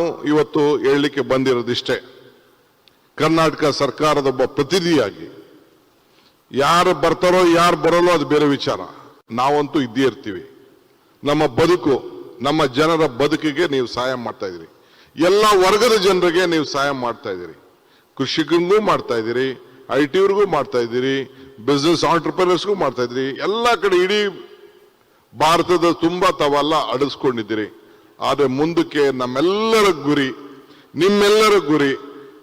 ಇವತ್ತು ಹೇಳಲಿಕ್ಕೆ ಬಂದಿರೋದಿಷ್ಟೇ. ಕರ್ನಾಟಕ ಸರ್ಕಾರದ ಒಬ್ಬ ಪ್ರತಿನಿಧಿಯಾಗಿ ಯಾರು ಬರ್ತಾರೋ, ಯಾರು ಬರೋಲ್ಲೋ ಅದು ಬೇರೆ ವಿಚಾರ. ನಾವಂತೂ ಇದ್ದೇ ಇರ್ತೀವಿ. ನಮ್ಮ ಬದುಕು, ನಮ್ಮ ಜನರ ಬದುಕಿಗೆ ನೀವು ಸಹಾಯ ಮಾಡ್ತಾ ಇದ್ದೀರಿ. ಎಲ್ಲ ವರ್ಗದ ಜನರಿಗೆ ನೀವು ಸಹಾಯ ಮಾಡ್ತಾ ಇದ್ದೀರಿ. ಕೃಷಿಕರಿಗೂ ಮಾಡ್ತಾ ಇದ್ದೀರಿ ಐ ಟಿವ್ರಿಗೂ ಮಾಡ್ತಾ ಇದ್ದೀರಿ ಬಿಸ್ನೆಸ್ ಆಂಟರ್ಪ್ರಿನರ್ಸ್ಗೂ ಮಾಡ್ತಾ ಇದ್ದೀರಿ. ಎಲ್ಲ ಕಡೆ ಇಡೀ ಭಾರತದ ತುಂಬಾ ತವಲ್ಲ ಅಡಗಿಸ್ಕೊಂಡಿದ್ದೀರಿ. ಆದರೆ ಮುಂದಕ್ಕೆ ನಮ್ಮೆಲ್ಲರ ಗುರಿ, ನಿಮ್ಮೆಲ್ಲರ ಗುರಿ,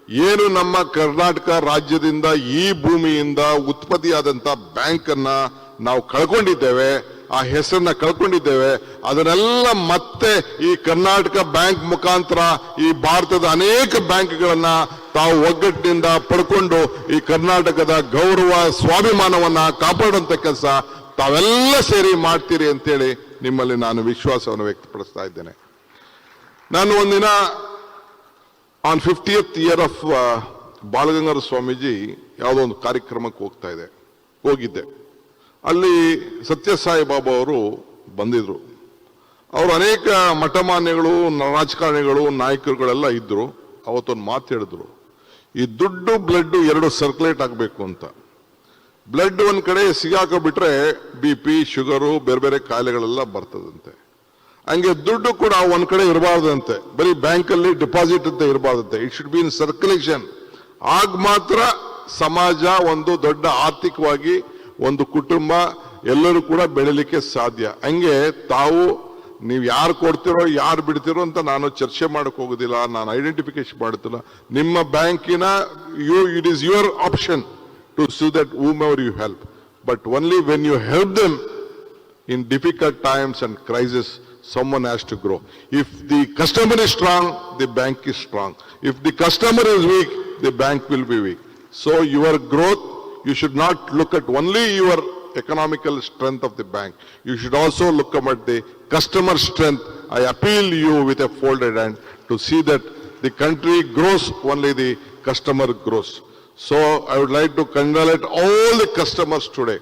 ಏನು ನಮ್ಮ ಕರ್ನಾಟಕ ರಾಜ್ಯದಿಂದ ಈ ಭೂಮಿಯಿಂದ ಉತ್ಪತ್ತಿಯಾದಂಥ ಬ್ಯಾಂಕನ್ನ ನಾವು ಕಳ್ಕೊಂಡಿದ್ದೇವೆ, ಆ ಹೆಸರನ್ನ ಕಳ್ಕೊಂಡಿದ್ದೇವೆ, ಅದನ್ನೆಲ್ಲ ಮತ್ತೆ ಈ ಕರ್ನಾಟಕ ಬ್ಯಾಂಕ್ ಮುಖಾಂತರ ಈ ಭಾರತದ ಅನೇಕ ಬ್ಯಾಂಕ್ಗಳನ್ನ ತಾವು ಒಗ್ಗಟ್ಟಿನಿಂದ ಪಡ್ಕೊಂಡು ಈ ಕರ್ನಾಟಕದ ಗೌರವ, ಸ್ವಾಭಿಮಾನವನ್ನ ಕಾಪಾಡುವಂತ ಕೆಲಸ ತಾವೆಲ್ಲ ಸೇರಿ ಮಾಡ್ತೀರಿ ಅಂತೇಳಿ ನಿಮ್ಮಲ್ಲಿ ನಾನು ವಿಶ್ವಾಸವನ್ನು ವ್ಯಕ್ತಪಡಿಸ್ತಾ ಇದ್ದೇನೆ. ನಾನು ಒಂದಿನ on fiftieth year of Balagangadhara Swamiji ಯಾವುದೋ ಒಂದು ಕಾರ್ಯಕ್ರಮಕ್ಕೆ ಹೋಗ್ತಾ ಇದೆ. ಹೋಗಿದ್ದೆ. ಅಲ್ಲಿ ಸತ್ಯಸಾಯಿ ಬಾಬಾ ಅವರು ಬಂದಿದ್ರು. ಅವರು ಅನೇಕ ಮಠಮಾನ್ಯಗಳು ರಾಜಕಾರಣಿಗಳು, ನಾಯಕರುಗಳೆಲ್ಲ ಇದ್ರು. ಅವತ್ತೊಂದು ಮಾತು ಹೇಳಿದ್ರು. ಈ ದುಡ್ಡು ಬ್ಲಡ್ ಎರಡು ಸರ್ಕ್ಯುಲೇಟ್ ಆಗಬೇಕು ಅಂತ. ಬ್ಲಡ್ ಒಂದು ಕಡೆ ಸಿಗಾಕೊಂಡ್ಬಿಟ್ರೆ ಬಿ ಪಿ, ಶುಗರು, ಬೇರೆ ಬೇರೆ ಕಾಯಿಲೆಗಳೆಲ್ಲ ಬರ್ತದಂತೆ. ಹಂಗೆ ದುಡ್ಡು ಕೂಡ ಒಂದ್ ಕಡೆ ಇರಬಾರ್ದಂತೆ. ಬರೀ ಬ್ಯಾಂಕಲ್ಲಿ ಡಿಪಾಸಿಟ್ ಅಂತ ಇರಬಾರ್ದಂತೆ. It should be in circulation ಆಗ ಮಾತ್ರ ಸಮಾಜ ಒಂದು ದೊಡ್ಡ ಆರ್ಥಿಕವಾಗಿ ಒಂದು ಕುಟುಂಬ ಎಲ್ಲರೂ ಕೂಡ ಬೆಳಿಲಿಕ್ಕೆ ಸಾಧ್ಯ. ಹಂಗೆ ತಾವು ನೀವು ಯಾರು ಕೊಡ್ತಿರೋ, ಯಾರು ಬಿಡ್ತಿರೋ ಅಂತ ನಾನು ಚರ್ಚೆ ಮಾಡಕ್ ಹೋಗೋದಿಲ್ಲ, ನಾನು ಐಡೆಂಟಿಫಿಕೇಶನ್ ಮಾಡುತ್ತಿಲ್ಲ ನಿಮ್ಮ ಬ್ಯಾಂಕಿನ you it is your option to choose that whomever you help but only when you help them in difficult times and crisis, someone has to grow. If the customer is strong, the bank is strong. If the customer is weak, the bank will be weak. So your growth, you should not look at only your economical strength of the bank. You should also look at the customer strength. I appeal you with a folded hand to see that the country grows, only the customer grows. So I would like to congratulate all the customers today